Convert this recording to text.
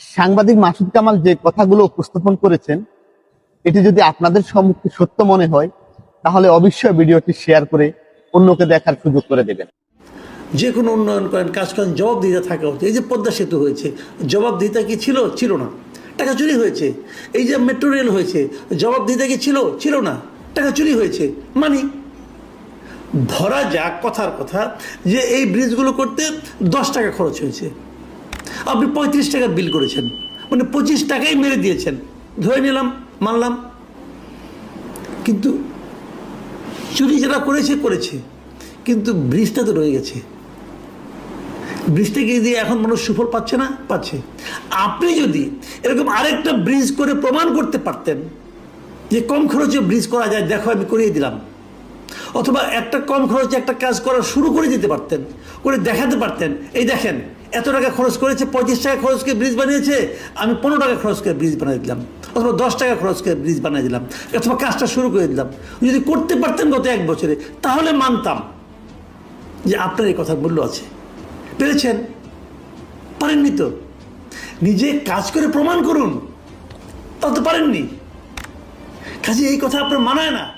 সাংবাদিক মাসুদ কামাল যে কথাগুলো উপস্থাপন করেছেন, এটি যদি আপনাদের সম্মুখে সত্য মনে হয়, তাহলে অবশ্যই ভিডিওটি শেয়ার করে অন্যকে দেখার সুযোগ করে দেবেন। যে কোনো উন্নয়ন করেন কাজ করেন জবাবদিহিতা থাকা উচিত। এই যে পদ্মা সেতু হয়েছে, জবাবদিহিতা কি ছিল? ছিল না। টাকা চুরি হয়েছে। এই যে মেট্রো রেল হয়েছে, জবাবদিহিতা কি ছিল? ছিল না। টাকা চুরি হয়েছে। মানি? ধরা যাক কথার কথা যে এই ব্রিজগুলো করতে দশ টাকা খরচ হয়েছে। আপনি পঁয়ত্রিশ টাকা বিল করেছেন। মানে পঁচিশ টাকাই মেরে দিয়েছেন। ধরে নিলাম, মানলাম। কিন্তু চুরি যারা করেছে করেছে। কিন্তু ব্রিজটা তো রয়ে গেছে। ব্রিজটা গিয়ে দিয়ে এখন মানুষ সুফল পাচ্ছে না? পাচ্ছে। আপনি যদি এরকম আরেকটা ব্রিজ করে প্রমাণ করতে পারতেন যে কম খরচে ব্রিজ করা যায়, দেখো আমি করিয়ে দিলাম। অথবা একটা কম খরচে একটা কাজ করা শুরু করে দিতে পারতেন, করে দেখাতে পারতেন। এই দেখেন, এত টাকা খরচ করেছে, পঁয়ত্রিশ টাকা খরচ করে ব্রিজ বানিয়েছে, আমি পনেরো টাকা খরচ করে ব্রিজ বানিয়ে দিলাম, অথবা দশ টাকা খরচ করে ব্রিজ বানিয়ে দিলাম, অথবা কাজটা শুরু করে দিলাম। যদি করতে পারতেন গত এক বছরে, তাহলে মানতাম যে আপনার এই কথার মূল্য আছে। পেরেছেন? পারেননি তো? নিজে কাজ করে প্রমাণ করুন। তা তো পারেননি। কাজে এই কথা আপনার মানায় না।